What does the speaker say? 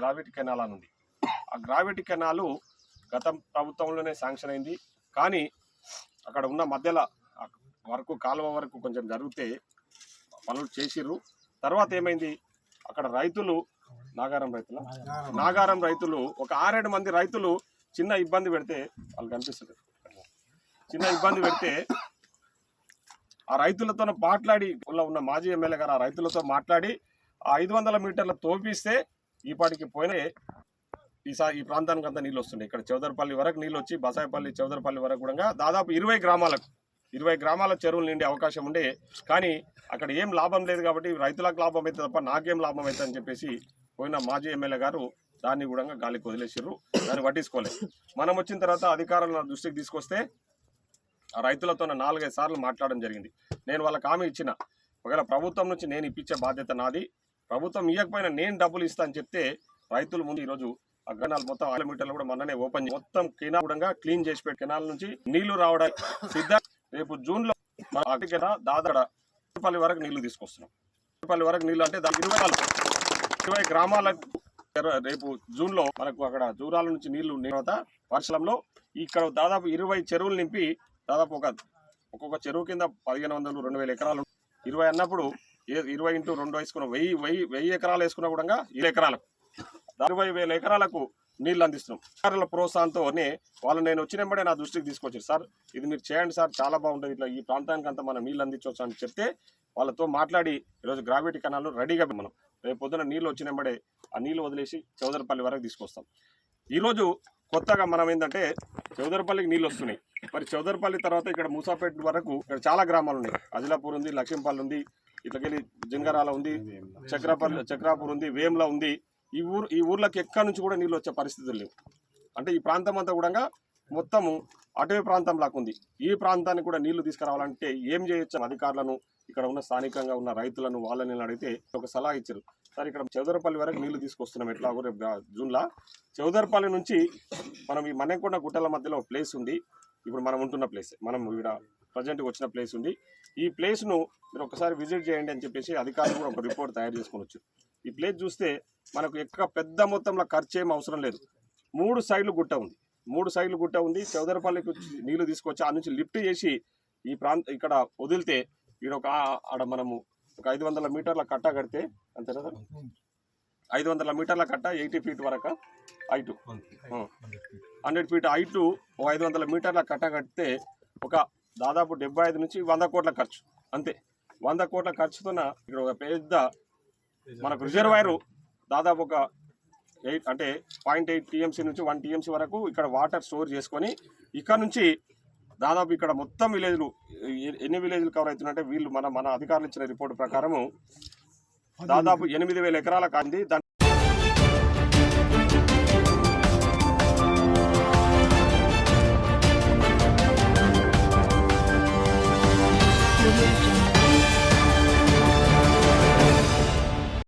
Gravity canal అని ఉంది. ఆ గ్రావిటీ కెనాలు గత ప్రభుత్వంలోనే శాంక్షన్ అయింది. కానీ అక్కడ ఉన్న మధ్యలో వరకు కాలువ వరకు కొంచెం జరిగితే పనులు చేసిర్రు. తర్వాత ఏమైంది? అక్కడ రైతులు నాగారం రైతుల? నాగారం రైతులు ఒక ఆరేడు మంది రైతులు చిన్న ఇబ్బంది పెడితే వాళ్ళు కనిపిస్తుంది చిన్న ఇబ్బంది పెడితే ఆ రైతులతో మాట్లాడి ఉన్న మాజీ ఎమ్మెల్యే గారు ఆ రైతులతో మాట్లాడి ఆ ఐదు వందల మీటర్ల తోపిస్తే ఈ పాటికి పోయిన ఈసారి ఈ ప్రాంతానికి అంతా నీళ్ళు వస్తుండే. ఇక్కడ చౌదరపల్లి వరకు నీళ్ళు వచ్చి బసాయపల్లి చౌదరపల్లి వరకు కూడా దాదాపు ఇరవై గ్రామాలకు ఇరవై గ్రామాల చెరువులు నిండే అవకాశం ఉండే. కానీ అక్కడ ఏం లాభం లేదు కాబట్టి రైతులకు లాభం అవుతుంది తప్ప నాకేం లాభం అవుతుంది అని చెప్పేసి పోయిన మాజీ ఎమ్మెల్యే గారు దాన్ని కూడా గాలికి వదిలేసారు దాన్ని పట్టించుకోలేదు మనం వచ్చిన తర్వాత అధికారులను దృష్టికి తీసుకొస్తే రైతులతో నాలుగైదు సార్లు మాట్లాడడం జరిగింది. నేను వాళ్ళకి హామీ ఇచ్చిన. ఒకవేళ ప్రభుత్వం నుంచి నేను ఇప్పించే బాధ్యత నాది. ప్రభుత్వం ఇవ్వకపోయినా నేను డబ్బులు ఇస్తా అని చెప్తే రైతుల ముందు ఈరోజు ఆ కెనాల్ మొత్తం ఆరు మీటర్లు కూడా మననే ఓపెన్ మొత్తం కెనాల్ క్లీన్ చేసి పెట్టి కెనాల్ నుంచి నీళ్ళు రావడానికి సిద్ధ. రేపు జూన్లో మన అటుకెన దాదాడ వరకు నీళ్ళు తీసుకొస్తున్నాం. పల్లి వరకు నీళ్ళు అంటే దాని ఇరవై నాలుగు ఇరవై గ్రామాలకు రేపు జూన్లో మనకు అక్కడ దూరాల నుంచి నీళ్ళు తర్వాత వర్షంలో ఇక్కడ దాదాపు ఇరవై చెరువులు నింపి దాదాపు ఒక ఒక్కొక్క చెరువు కింద పదిహేను వందలు రెండు వేల ఎకరాలు ఇరవై అన్నప్పుడు ఇరవై ఇంటూ రెండు వేసుకున్న వెయ్యి వెయ్యి వెయ్యి ఎకరాలు వేసుకున్నా కూడా ఇరవై ఎకరాలకు. అరవై వేల ఎకరాలకు నీళ్ళు అందిస్తున్నాం. అధికారుల ప్రోత్సాహంతోనే వాళ్ళు నేను వచ్చినప్పుడే నా దృష్టికి తీసుకొచ్చారు. సార్ ఇది మీరు చేయండి సార్ చాలా బాగుంటుంది. ఇట్లా ఈ ప్రాంతానికి అంతా మనం నీళ్ళు అందించవచ్చు అని చెప్తే వాళ్ళతో మాట్లాడి ఈరోజు గ్రావిటీ కెనాల్ రెడీగా మనం రేపు పొద్దున నీళ్ళు వచ్చినప్పుడే ఆ నీళ్ళు వదిలేసి చౌదరపల్లి వరకు తీసుకొస్తాం. ఈరోజు కొత్తగా మనం ఏంటంటే చౌదరపల్లికి నీళ్ళు వస్తున్నాయి. మరి చౌదరపల్లి తర్వాత ఇక్కడ మూసాపేట వరకు ఇక్కడ చాలా గ్రామాలు ఉన్నాయి. అజిలాపూర్ ఉంది లక్ష్మీపల్లి ఉంది ఇట్లకెళ్ళి జంగరాల ఉంది చక్రాపల్లి చక్రాపూర్ ఉంది వేమ్ల ఉంది. ఈ ఊరు ఈ ఊర్లకు ఎక్కడి నుంచి కూడా నీళ్ళు వచ్చే పరిస్థితులు లేవు. అంటే ఈ ప్రాంతం అంతా కూడా మొత్తము అటవీ ప్రాంతం ఉంది. ఈ ప్రాంతానికి కూడా నీళ్ళు తీసుకురావాలంటే ఏం చేయొచ్చు అధికారులను ఇక్కడ ఉన్న స్థానికంగా ఉన్న రైతులను వాళ్ళని అడిగితే ఒక సలహా ఇచ్చారు. సార్ ఇక్కడ చౌదరపల్లి వరకు నీళ్ళు తీసుకొస్తున్నాం ఎట్లాగో రేపు జూన్లో. చౌదరపల్లి నుంచి మనం ఈ మన్నెకొండ గుట్టల మధ్యలో ఒక ప్లేస్ ఉంది. ఇప్పుడు మనం ఉంటున్న ప్లేస్. మనం ఇక్కడ ప్రజెంట్గా వచ్చిన ప్లేస్ ఉంది. ఈ ప్లేస్ను మీరు ఒకసారి విజిట్ చేయండి అని చెప్పేసి అధికారులు కూడా ఒక రిపోర్ట్ తయారు చేసుకొని వచ్చారు ఈ ప్లేస్ చూస్తే మనకు ఎక్క పెద్ద మొత్తంలో ఖర్చు ఏం అవసరం లేదు. మూడు సైడ్లు గుట్ట ఉంది. మూడు సైడ్లు గుట్ట ఉంది. చౌదరపల్లికి వచ్చి నీళ్ళు తీసుకొచ్చి ఆ నుంచి లిఫ్ట్ చేసి ఈ ప్రాంత ఇక్కడ వదిలితే ఇక్కడ ఒక ఆడ మనము ఒక ఐదు వందల మీటర్ల కట్ట కడితే అంతేనా సార్? ఐదు వందల మీటర్ల కట్ట ఎయిటీ ఫీట్ వరకు హైట్. హండ్రెడ్ ఫీట్ హైట్ ఐదు వందల మీటర్ల కట్ట కడితే ఒక దాదాపు డెబ్బై ఐదు నుంచి వంద కోట్ల ఖర్చు. అంతే. వంద కోట్ల ఖర్చుతోన ఇక్కడ ఒక పెద్ద మనకు రిజర్వాయర్ దాదాపు ఒక ఎయిట్ అంటే పాయింట్ ఎయిట్ టీఎంసీ నుంచి వన్ టీఎంసీ వరకు ఇక్కడ వాటర్ స్టోర్ చేసుకొని ఇక్కడ నుంచి దాదాపు ఇక్కడ మొత్తం విలేజ్లు ఎన్ని విలేజ్లు కవర్ అవుతున్నాయంటే వీళ్ళు మన మన అధికారులు ఇచ్చిన రిపోర్ట్ ప్రకారము దాదాపు ఎనిమిది వేల ఎకరాల కాంది. దాని Audio Jungle.